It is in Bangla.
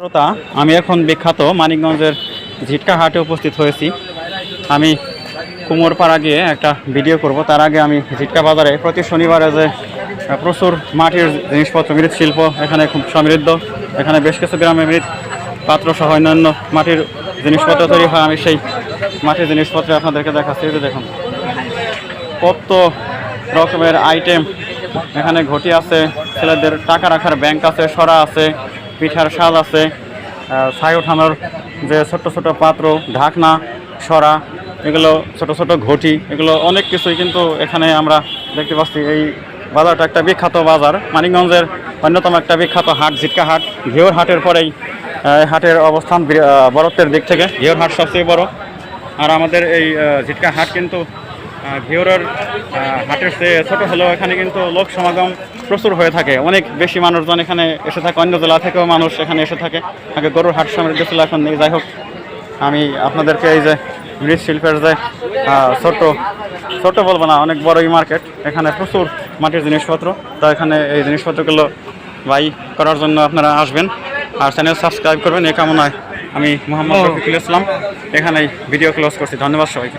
শ্রোতা, আমি এখন বিখ্যাত মানিকগঞ্জের ঝিটকা হাটে উপস্থিত হয়েছি। আমি কুমোরপাড়া গিয়ে একটা ভিডিও করব। তার আগে আমি ঝিটকা বাজারে প্রতি শনিবারে যে প্রচুর মাটির জিনিসপত্র মৃৎশিল্প এখানে খুব সমৃদ্ধ। এখানে বেশ কিছু গ্রামে মৃৎ পাত্র সহ অন্যান্য মাটির জিনিসপত্র তৈরি হয়। আমি সেই মাটির জিনিসপত্র আপনাদেরকে দেখাচ্ছি। যে দেখুন, কত রকমের আইটেম এখানে ঘটি আছে। ছেলেদের টাকা রাখার ব্যাংক আছে, সরা আছে। পিঠার স্বাদ আছে ছাই ওঠানোর যে ছোট ছোট পাত্র, ঢাকনা, সরা, এগুলো ছোট ছোট ঘটি, এগুলো অনেক কিছুই কিন্তু এখানে আমরা দেখতে পাচ্ছি। এই বাজারটা একটা বিখ্যাত বাজার। মানিকগঞ্জের অন্যতম একটা বিখ্যাত হাট, ঝিটকা হাট। ঘিওর হাটের পরেই হাটের অবস্থান বরত্বের দিক থেকে। ঘিওর হাট সবচেয়ে বড়। আর আমাদের এই ঝিটকা হাট কিন্তু ভিওরের হাটের চেয়ে ছোটো হলেও এখানে কিন্তু লোক সমাগম প্রচুর হয়ে থাকে। অনেক বেশি মানুষজন এখানে এসে থাকে অন্য জেলা থেকেও মানুষ এখানে এসে থাকে। আগে গরুর হাট সমৃদ্ধ ছিল এখন নেই। যাই হোক আমি আপনাদেরকে এই যে মৃৎশিল্পের যে ছোট ছোট বলব না অনেক বড়ই মার্কেট এখানে প্রচুর মাটির জিনিসপত্র। তা এখানে এই জিনিসপত্রগুলো বাই করার জন্য আপনারা আসবেন। আর চ্যানেল সাবস্ক্রাইব করবেন। এই কামনায় আমি মোহাম্মদ রফিকুল ইসলাম। এখানেই ভিডিও ক্লোজ করছি। ধন্যবাদ সবাইকে।